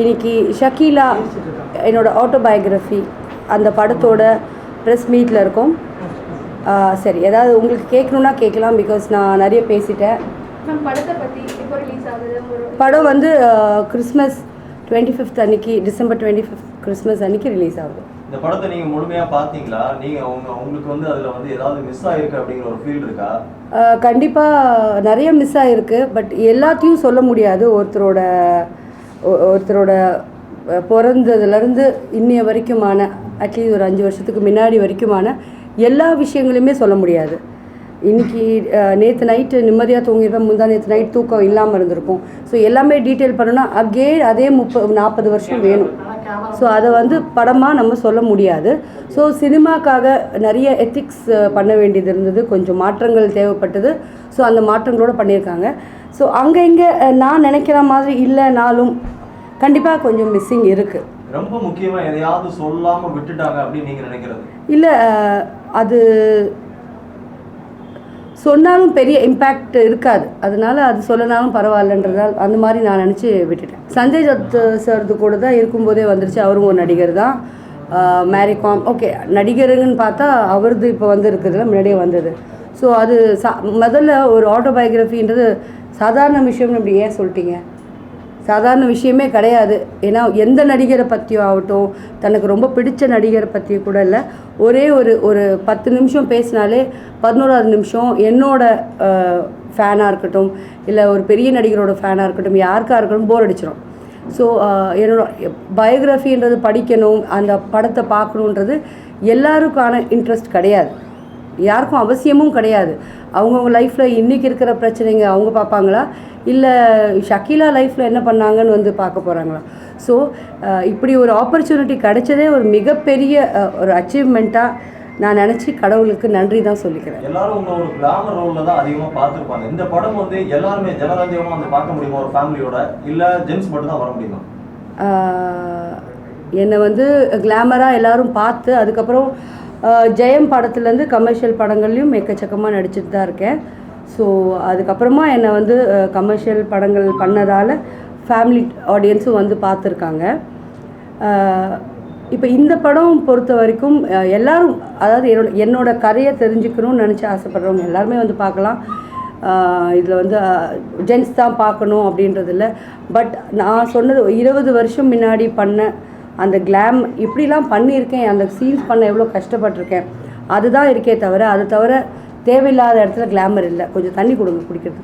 இன்னைக்கு ஷக்கீலா என்னோட ஆட்டோபயோகிராஃபி அந்த படத்தோட ப்ரெஸ் மீட்டில் இருக்கோம். சரி ஏதாவது உங்களுக்கு கேட்கணுன்னா கேட்கலாம் பிகாஸ் நான் நிறைய பேசிட்டேன். படம் வந்து கிறிஸ்மஸ் டுவெண்ட்டி ஃபிஃப்த் அன்னைக்கு டிசம்பர் டுவெண்ட்டி ஃபிஃப்த் கிறிஸ்மஸ் அன்னைக்கு ரிலீஸ் ஆகுது. இந்த படத்தை நீங்க முழுமையா பாத்தீங்களா நீங்க உங்க உங்களுக்கு வந்து அதுல வந்து ஏதாவது மிஸ் ஆயிருக்கு அப்படிங்கிற ஒரு ஃபீல் இருக்கா? கண்டிப்பாக நிறைய மிஸ் ஆகிருக்கு பட் எல்லாத்தையும் சொல்ல முடியாது. ஒருத்தரோட ஒருத்தரோட பிறந்ததுலேருந்து இன்னைய வரைக்குமான அட்லீஸ்ட் ஒரு அஞ்சு வருஷத்துக்கு முன்னாடி வரைக்குமான எல்லா விஷயங்களையுமே சொல்ல முடியாது. இன்னைக்கு நேற்று நைட்டு நிம்மதியாக தூங்கியிருப்பேன் முந்தா நேற்று நைட் தூக்கம் இல்லாமல் இருந்திருக்கும். ஸோ எல்லாமே டீட்டெயில் பண்ணோன்னா அகெயின் அதே முப்பது நாற்பது வருஷம் வேணும். ஸோ அதை வந்து படமாக நம்ம சொல்ல முடியாது. ஸோ சினிமாக்காக நிறைய எத்திக்ஸ் பண்ண வேண்டியது இருந்தது. கொஞ்சம் மாற்றங்கள் தேவைப்பட்டது. ஸோ அந்த மாற்றங்களோட பண்ணியிருக்காங்க. ஸோ அங்கே இங்கே நான் நினைக்கிற மாதிரி இல்லைனாலும் கண்டிப்பாக கொஞ்சம் மிஸ்ஸிங் இருக்குது ரொம்ப முக்கியமா எதையாவது சொல்லாம விட்டுட்டாங்க அப்படின்னு நீங்க நினைக்கிறது? இல்லை அது சொன்னாலும் பெரிய இம்பேக்ட் இருக்காது. அதனால அது சொல்லனாலும் பரவாயில்லன்றதால் அந்த மாதிரி நான் நினச்சி விட்டுட்டேன். சஞ்சய் தத் சார்து கூட தான் இருக்கும்போதே வந்துருச்சு. அவரும் ஒரு நடிகர் தான். மேரிகாம் ஓகே நடிகருங்கன்னு பார்த்தா அவரது இப்போ வந்து இருக்குதுல முன்னாடியே வந்தது. ஸோ அது சா முதல்ல ஒரு ஆட்டோபயோகிராஃபின்றது சாதாரண விஷயம்னு அப்படி ஏன் சொல்லிட்டீங்க? சாதாரண விஷயமே கிடையாது. ஏன்னா எந்த நடிகரை பற்றியோ ஆகட்டும் தனக்கு ரொம்ப பிடிச்ச நடிகரை பற்றி கூட இல்லை. ஒரே ஒரு ஒரு பத்து நிமிஷம் பேசினாலே பதினோராவது நிமிஷம் என்னோட ஃபேனாக இருக்கட்டும் இல்லை ஒரு பெரிய நடிகரோட ஃபேனாக இருக்கட்டும் யாருக்காக இருக்கட்டும் போர் அடிச்சிடும் ஸோ என்னோட பயோகிராஃபின்றது படிக்கணும் அந்த படத்தை பார்க்கணுன்றது எல்லாருக்கான இன்ட்ரெஸ்ட் கிடையாது. யாருக்கும் அவசியமும் கிடையாது. அவங்கவுங்க லைஃப்பில் இன்றைக்கி இருக்கிற பிரச்சனைங்க அவங்க பார்ப்பாங்களா? இல்லை ஷக்கீலா லைஃப்பில் என்ன பண்ணாங்கன்னு வந்து பார்க்க போகிறாங்களா ஸோ இப்படி ஒரு ஆப்பர்ச்சுனிட்டி கிடைச்சதே ஒரு மிகப்பெரிய ஒரு அச்சீவ்மெண்ட்டாக நான் நினச்சி கடவுளுக்கு நன்றி தான் சொல்லிக்கிறேன். எல்லாரும் உங்க ஒரு கிளாமர் ரோல்ல தான் அதிகமா பார்த்திருப்பாங்க. இந்த படம் வந்து எல்லாருமே ஜனரஞ்சகமா வந்து பார்க்க முடியுமா ஒரு ஃபேமிலியோட இல்ல ஜென்ஸ் மட்டும் தான் வர முடியுமா? என்னை வந்து கிளாமராக எல்லாரும் பார்த்து அதுக்கப்புறம் ஜெயம் படத்துலேருந்து கமர்ஷியல் படங்கள்லையும் எக்கச்சக்கமாக நடிச்சிட்டு தான் இருக்கேன். ஸோ அதுக்கப்புறமா என்னை வந்து கமர்ஷியல் படங்கள் பண்ணதால் ஃபேமிலி ஆடியன்ஸும் வந்து பார்த்துருக்காங்க. இப்போ இந்த படம் பொறுத்த வரைக்கும் எல்லோரும் அதாவது என்னோட என்னோட கதையை தெரிஞ்சுக்கணும்னு நினச்சி ஆசைப்படுறவங்க எல்லாருமே வந்து பார்க்கலாம். இதில் வந்து ஜென்ஸ் தான் பார்க்கணும் அப்படின்றது இல்லை பட் நான் சொன்னது இருபது வருஷம் முன்னாடி பண்ண அந்த கிளாம் இப்படிலாம் பண்ணியிருக்கேன் அந்த சீன்ஸ் பண்ண எவ்வளோ கஷ்டப்பட்டிருக்கேன். அதுதான் இருக்கே தவிர அது தவிர தேவையில்லாத இடத்துல கிளாமர் இல்லை. கொஞ்சம் தண்ணி கொடுங்க குடிக்கிறது.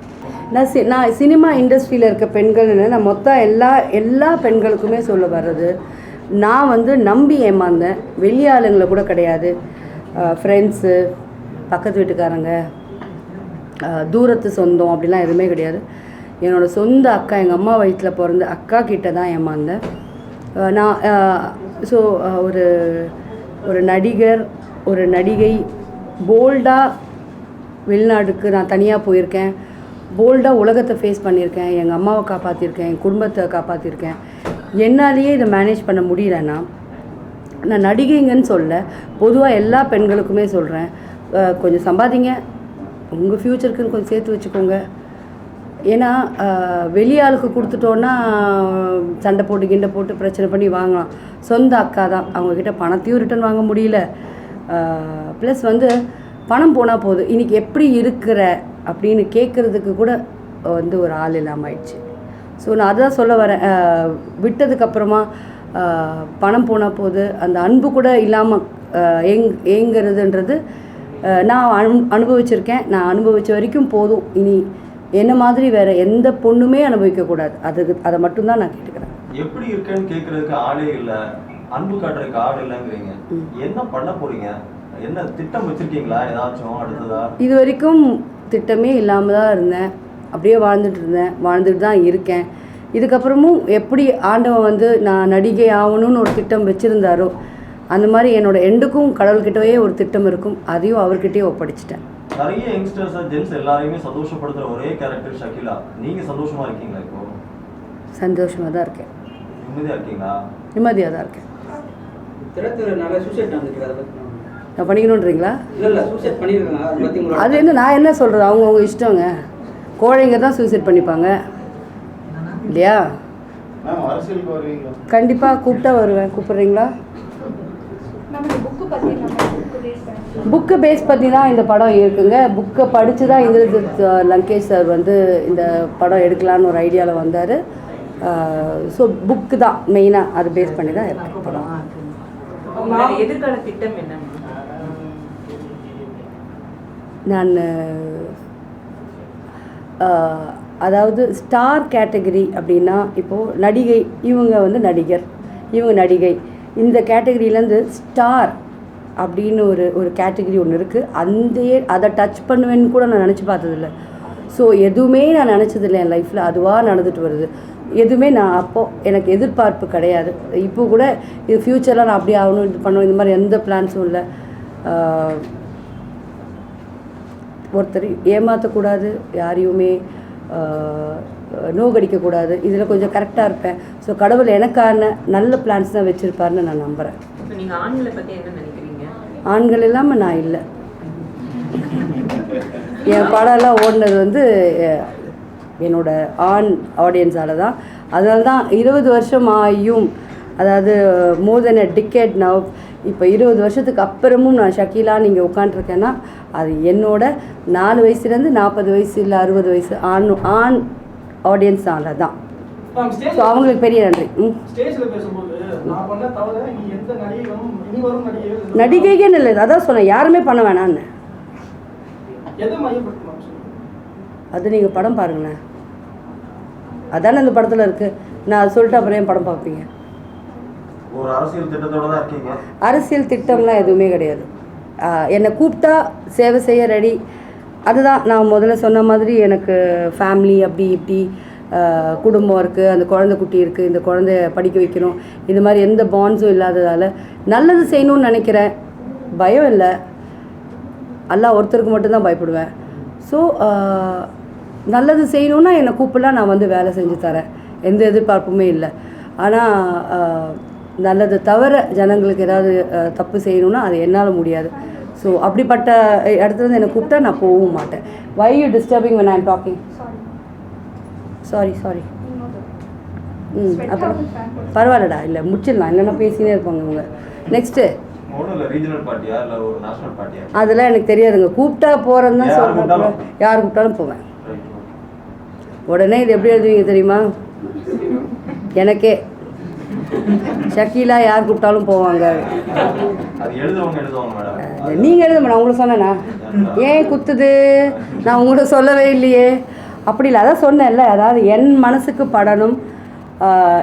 நான் சி நான் சினிமா இண்டஸ்ட்ரியில் இருக்க பெண்கள்னு நான் மொத்தம் எல்லா எல்லா பெண்களுக்குமே சொல்ல வர்றது நான் வந்து நம்பி ஏமாந்தேன். வெளியாளுங்களை கூட கிடையாது. ஃப்ரெண்ட்ஸு பக்கத்து வீட்டுக்காரங்க தூரத்து சொந்தம் அப்படிலாம் எதுவுமே கிடையாது. என்னோடய சொந்த அக்கா எங்கள் அம்மா வயிற்றில் பிறந்த அக்கா கிட்ட தான் ஏமாந்தேன். நான் ஸோ ஒரு ஒரு நடிகர் ஒரு நடிகை போல்டாக வெளிநாடுக்கு நான் தனியாக போயிருக்கேன். போல்டாக உலகத்தை ஃபேஸ் பண்ணியிருக்கேன். எங்கள் அம்மாவை காப்பாற்றிருக்கேன் என் குடும்பத்தை காப்பாற்றிருக்கேன் என்னாலேயே இதை மேனேஜ் பண்ண முடியலன்னா நான் நடிகைங்கன்னு சொல்ல பொதுவாக எல்லா பெண்களுக்குமே சொல்கிறேன் கொஞ்சம் சம்பாதிங்க. உங்கள் ஃப்யூச்சருக்குன்னு கொஞ்சம் சேர்த்து வச்சுக்கோங்க. ஏன்னா வெளியாளுக்கு கொடுத்துட்டோன்னா சண்டை போட்டு கிண்டை போட்டு பிரச்சனை பண்ணி வாங்கலாம். சொந்த அக்கா தான். அவங்கக்கிட்ட பணத்தையும் ரிட்டர்ன் வாங்க முடியல. ப்ளஸ் வந்து பணம் போனால் போதும். இன்னைக்கு எப்படி இருக்கிற அப்படின்னு கேட்குறதுக்கு கூட வந்து ஒரு ஆள் இல்லாமல் ஆயிடுச்சு. ஸோ நான் அதுதான் சொல்ல வரேன். விட்டதுக்கப்புறமா பணம் போனால் போது அந்த அன்பு கூட இல்லாமல் ஏங் ஏங்குறதுன்றது நான் அனு அனுபவிச்சிருக்கேன். நான் அனுபவித்த வரைக்கும் போதும். இனி என்ன மாதிரி வேறு எந்த பொண்ணுமே அனுபவிக்கக்கூடாது. அதுக்கு அதை மட்டும்தான் நான் கேட்டுக்கிறேன். எப்படி இருக்கேன்னு கேக்குறதுக்கு ஆளே இல்ல. அன்பு காட்டுறதுக்கு ஆள் இல்லைங்கிறீங்க. என்ன பண்ண போறீங்க? என்ன திட்டம் வச்சிருக்கீங்களா? ஏதாச்சும் அடுத்ததா? இது வரைக்கும் திட்டமே இல்லாமல் தான் இருந்தேன். அப்படியே வாழ்ந்துட்டு இருந்தேன். வாழ்ந்துட்டு தான் இருக்கேன். இதுக்கப்புறமும் எப்படி ஆண்டவன் வந்து நான் நடிகை ஆகணும்னு ஒரு திட்டம் வச்சுருந்தாரோ அந்த மாதிரி என்னோட எண்டுக்கும் கடவுள்கிட்டயே ஒரு திட்டம் இருக்கும். அதையும் அவர்கிட்டயே ஒப்படைச்சிட்டேன். நிறைய யங்ஸ்டர்ஸ் ஜென்ஸ் எல்லாரையுமே சந்தோஷப்படுத்துற ஒரே கேரக்டர் ஷக்கிலா. நீங்க சந்தோஷமா இருக்கீங்களா இப்போ? சந்தோஷமாக தான் இருக்கேன். நிம்மதியா இருக்கீங்களா? நிம்மதியாக தான் இருக்கேன். நான் பண்ணிக்கணுன்றீங்களா? இல்லை இல்லை சூசைட் பண்ணியிருக்காங்க அதை என்ன நான் என்ன சொல்கிறது அவங்கவுங்க இஷ்டங்க. கோழைங்க தான் சூசைட் பண்ணிப்பாங்க. இல்லையா? கண்டிப்பாக கூப்பிட்டா வருவேன். கூப்பிட்றீங்களா நம்ம புக்கு பற்றி நம்ம புக்கு பேஸ் பண்ணி புக்கை பேஸ் பண்ணி தான் இந்த படம் இருக்குங்க. புக்கை படித்து தான் இந்திரஜித் லங்கேஷ் சார் வந்து இந்த படம் எடுக்கலான்னு ஒரு ஐடியாவில் வந்தார். ஸோ புக்கு தான் மெயினாக அது பேஸ் பண்ணி தான் இருக்கு படம். எதிர்கால திட்டம் என்ன? நான் அதாவது ஸ்டார் கேட்டகரி அப்படின்னா இப்போது நடிகை இவங்க வந்து நடிகர் இவங்க நடிகை. இந்த கேட்டகரியிலேருந்து ஸ்டார் அப்படின்னு ஒரு ஒரு கேட்டகரி ஒன்று இருக்குது அந்த அதை டச் பண்ணுவேன்னு கூட நான் நினச்சி பார்த்ததில்ல. ஸோ எதுவுமே நான் நினச்சதில்லை என் லைஃப்பில் அதுவாக நடந்துட்டு வருது. எதுவுமே நான் அப்போது எனக்கு எதிர்பார்ப்பு கிடையாது. இப்போ கூட இது ஃப்யூச்சரில் நான் அப்படி ஆகணும் இது பண்ணணும் இந்த மாதிரி எந்த பிளான்ஸும் இல்லை. ஒருத்தர் ஏமாற்றக்கூடாது யாரையுமே நோகடிக்கக்கூடாது இதில் கொஞ்சம் கரெக்டாக இருப்பேன். ஸோ கடவுள் எனக்கான நல்ல பிளான்ஸ் தான் வச்சுருப்பாருன்னு நான் நம்புகிறேன் இப்போ ஆண்களை இல்லாமல் நான் இல்லை. என் படம்லாம் ஓடினது வந்து என்னோட ஆண் ஆடியன்ஸால் தான். அதனால தான் இருபது வருஷம் ஆகியும் அதாவது மோர் தென் அ டிக்கெட் நவ் இப்போ இருபது வருஷத்துக்கு அப்புறமும் நான் ஷக்கீலா நீங்கள் உட்காண்ட்ருக்கேன்னா அது என்னோட நாலு வயசுலேருந்து நாற்பது வயசு இல்லை அறுபது வயசு ஆண் ஆண் ஆடியன்ஸால தான். ஸோ அவங்களுக்கு பெரிய நன்றி. ம். நடிகைகள் இல்லை. அதான் சொன்னேன். யாருமே பண்ண வேணான்னு அது நீங்கள் படம் பாருங்களேன். அதானே அந்த படத்தில் இருக்குது நான் அது சொல்லிட்டு அப்புறம் ஏன் படம் பார்ப்பீங்க? ஒரு அரசியல் திட்டத்தோட தான் இருக்கீங்க. அரசியல் திட்டம்லாம் எதுவுமே கிடையாது. என்னை கூப்பிட்டா சேவை செய்ய ரெடி அதுதான் நான் முதல்ல சொன்ன மாதிரி எனக்கு ஃபேமிலி அப்படி இப்படி குடும்பம் இருக்குது அந்த குழந்தை குட்டி இருக்குது இந்த குழந்தைய படிக்க வைக்கணும். இந்த மாதிரி எந்த பாண்ட்ஸும் இல்லாததால் நல்லது செய்யணும்னு நினைக்கிறேன். பயம் இல்லை. எல்லாம் ஒருத்தருக்கு மட்டும்தான் பயப்படுவேன். ஸோ நல்லது செய்யணுன்னா என்னை கூப்பிடலாம் நான் வந்து வேலை செஞ்சு தரேன். எந்த எதிர்பார்ப்புமே இல்லை. ஆனால் நல்லது தவிர ஜனங்களுக்கு ஏதாவது தப்பு செய்யணும்னா அது என்னால் முடியாது. ஸோ அப்படிப்பட்ட இடத்துலேருந்து என்னை கூப்பிட்டா நான் போகவும் மாட்டேன். Why you disturbing when I'm talking sorry sorry ம் அப்புறம் பரவாயில்லடா இல்லை முடிச்சிடலாம் இல்லைன்னா பேசினே இருப்பாங்க இவங்க. நெக்ஸ்ட்டு ஒன்றும் இல்லை ரீஜனல் பார்ட்டியா இல்லை ஒரு நேஷனல் பார்ட்டியா அதெல்லாம் எனக்கு தெரியாதுங்க. கூப்பிட்டா போகிறேன்னு தான் சொல்கிறேன்? யார் கூப்பிட்டாலும் போவேன். உடனே இது எப்படி எழுதுவீங்க தெரியுமா? எனக்கே. ஷக்கீலா யார் கூப்பிட்டாலும் போவாங்க. அது எழுதுறவங்க எழுதுவாங்க மேடம். நீங்கள் எழுத நான் உங்களுக்கு சொன்னேனா? ஏன் குத்துது? நான் உங்களுக்கு சொல்லவே இல்லையே. அப்படி இல்லை அதான் சொன்னேன்ல அதாவது என் மனசுக்கு படணும்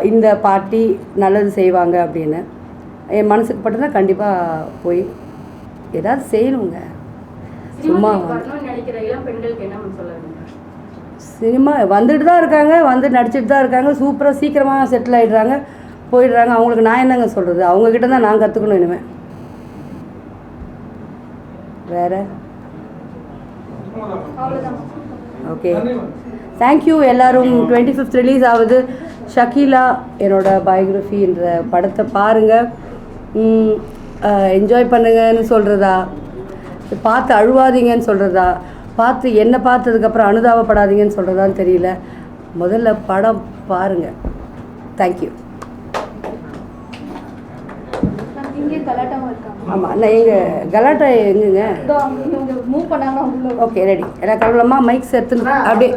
இந்த பார்ட்டி நல்லது செய்வாங்க அப்படின்னு. என் மனசுக்கு பட்டுனா கண்டிப்பாக போய் ஏதாவது செய்யணுங்க. சும்மா சினிமா வந்துட்டு தான் இருக்காங்க வந்து நடிச்சிட்டு தான் இருக்காங்க சூப்பராக சீக்கிரமாக செட்டில் ஆகிடுறாங்க போயிடுறாங்க. அவங்களுக்கு நான் என்னங்க சொல்கிறது அவங்கக்கிட்ட தான் நான் கற்றுக்கணும் இனிமேல் வேற? ஓகே தேங்க்யூ எல்லாரும். டுவெண்ட்டி ஃபிஃப்த் ரிலீஸ் ஆகுது. ஷக்கீலா என்னோட பயோகிராஃபின்ற படத்தை பாருங்கள் என்ஜாய் பண்ணுங்கன்னு சொல்கிறதா பார்த்து அழுவாதீங்கன்னு சொல்கிறதா பார்த்து என்ன பார்த்ததுக்கப்புறம் அனுதாபப்படாதீங்கன்னு சொல்கிறதான்னு தெரியல. முதல்ல படம் பாருங்கள் தேங்க்யூ இங்கே ஆமாம் நான் எங்கள் கலாட்டா எங்குங்க? மூவ் பண்ணாங்கன்னா உள்ள ஓகே ரெடி எனக்கு அவ்வளோமா மைக்ஸ் எடுத்துன்னு அப்படியே